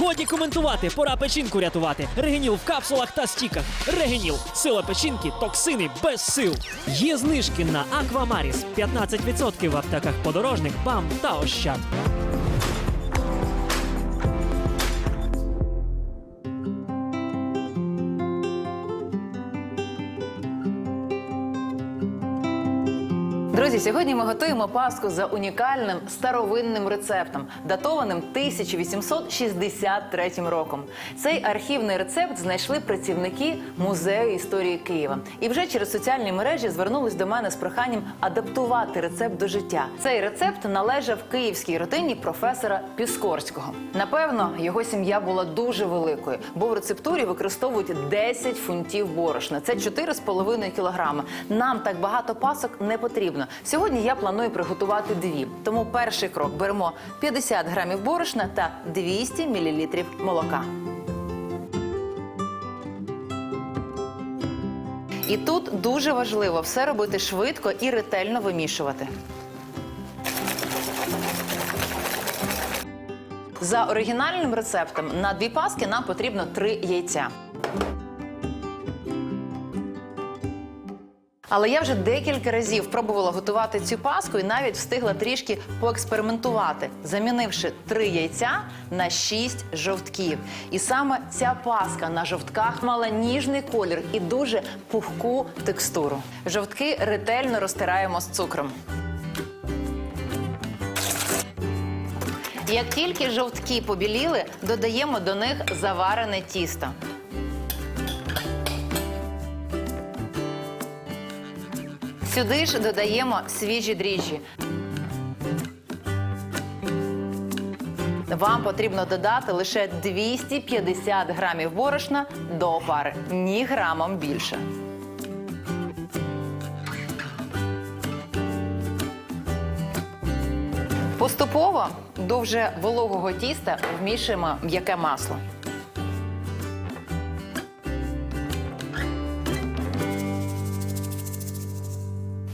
Годі коментувати, пора печінку рятувати. Регеніл в капсулах та стіках. Регеніл. Сила печінки, токсини без сил. Є знижки на Аквамаріс. 15% в аптеках подорожник, БАМ та Ощад. Друзі, сьогодні ми готуємо паску за унікальним старовинним рецептом, датованим 1863 роком. Цей архівний рецепт знайшли працівники музею історії Києва. І вже через соціальні мережі звернулись до мене з проханням адаптувати рецепт до життя. Цей рецепт належав київській родині професора Піскорського. Напевно, його сім'я була дуже великою, бо в рецептурі використовують 10 фунтів борошна. Це 4,5 кілограми. Нам так багато пасок не потрібно. Сьогодні я планую приготувати дві. Тому перший крок беремо 50 грамів борошна та 200 мл молока. І тут дуже важливо все робити швидко і ретельно вимішувати. За оригінальним рецептом на дві паски нам потрібно три яйця. Але я вже декілька разів пробувала готувати цю паску і навіть встигла трішки поекспериментувати, замінивши три яйця на шість жовтків. І саме ця паска на жовтках мала ніжний колір і дуже пухку текстуру. Жовтки ретельно розтираємо з цукром. Як тільки жовтки побіліли, додаємо до них заварене тісто. Сюди ж додаємо свіжі дріжджі. Вам потрібно додати лише 250 грамів борошна до опари, ні грамом більше. Поступово до вже вологого тіста вмішуємо м'яке масло.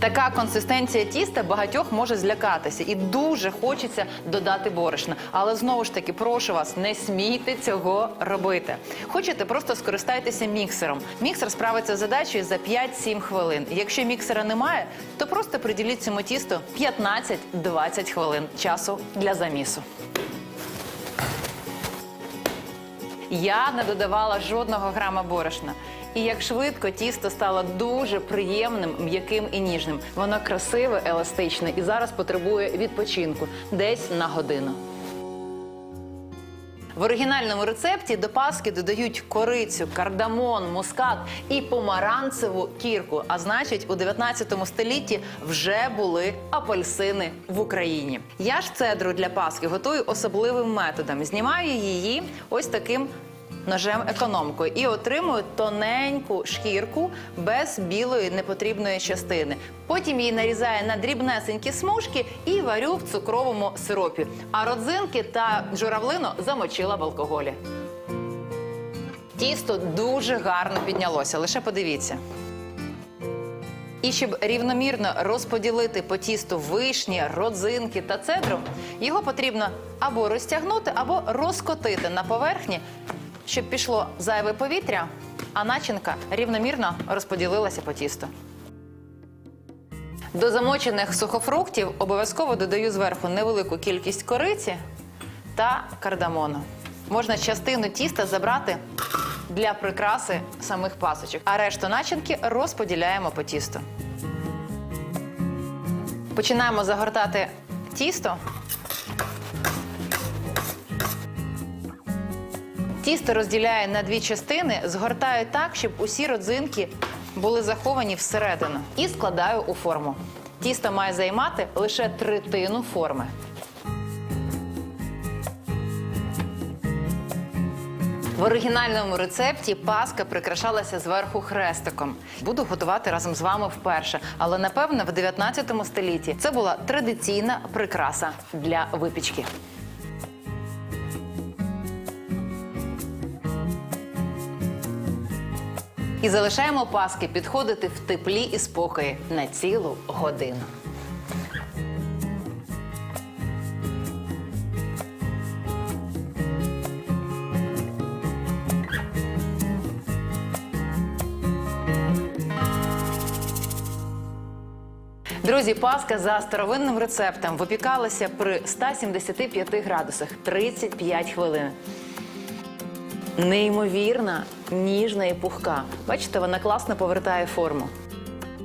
Така консистенція тіста багатьох може злякатися і дуже хочеться додати борошна. Але знову ж таки, прошу вас, не смійте цього робити. Хочете, просто скористайтеся міксером. Міксер справиться з задачею за 5-7 хвилин. Якщо міксера немає, то просто приділіть цьому тісту 15-20 хвилин часу для замісу. Я не додавала жодного грама борошна. І як швидко тісто стало дуже приємним, м'яким і ніжним. Воно красиве, еластичне і зараз потребує відпочинку десь на годину. В оригінальному рецепті до паски додають корицю, кардамон, мускат і помаранцеву кірку. А значить, у 19 столітті вже були апельсини в Україні. Я ж цедру для паски готую особливим методом. Знімаю її ось таким. Ножем економкою і отримую тоненьку шкірку без білої непотрібної частини. Потім її нарізаю на дрібнесенькі смужки і варю в цукровому сиропі. А родзинки та журавлину замочила в алкоголі. Тісто дуже гарно піднялося. Лише подивіться. І щоб рівномірно розподілити по тісту вишні, родзинки та цедру, його потрібно або розтягнути, або розкотити на поверхні, щоб пішло зайве повітря, а начинка рівномірно розподілилася по тісту. До замочених сухофруктів обов'язково додаю зверху невелику кількість кориці та кардамону. Можна частину тіста забрати для прикраси самих пасочок, а решту начинки розподіляємо по тісту. Починаємо загортати тісто. Тісто розділяю на дві частини, згортаю так, щоб усі родзинки були заховані всередину. І складаю у форму. Тісто має займати лише третину форми. В оригінальному рецепті паска прикрашалася зверху хрестиком. Буду готувати разом з вами вперше. Але напевно в 19 столітті це була традиційна прикраса для випічки. І залишаємо паски підходити в теплі і спокої на цілу годину. Друзі, паска за старовинним рецептом випікалася при 175 градусах 35 хвилин. Неймовірна, ніжна і пухка. Бачите, вона класно повертає форму.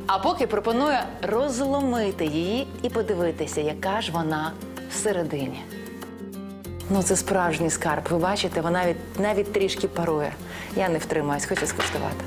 А поки пропоную розломити її і подивитися, яка ж вона всередині. Ну, це справжній скарб. Ви бачите, вона навіть, навіть трішки парує. Я не втримаюсь, хочу скуштувати.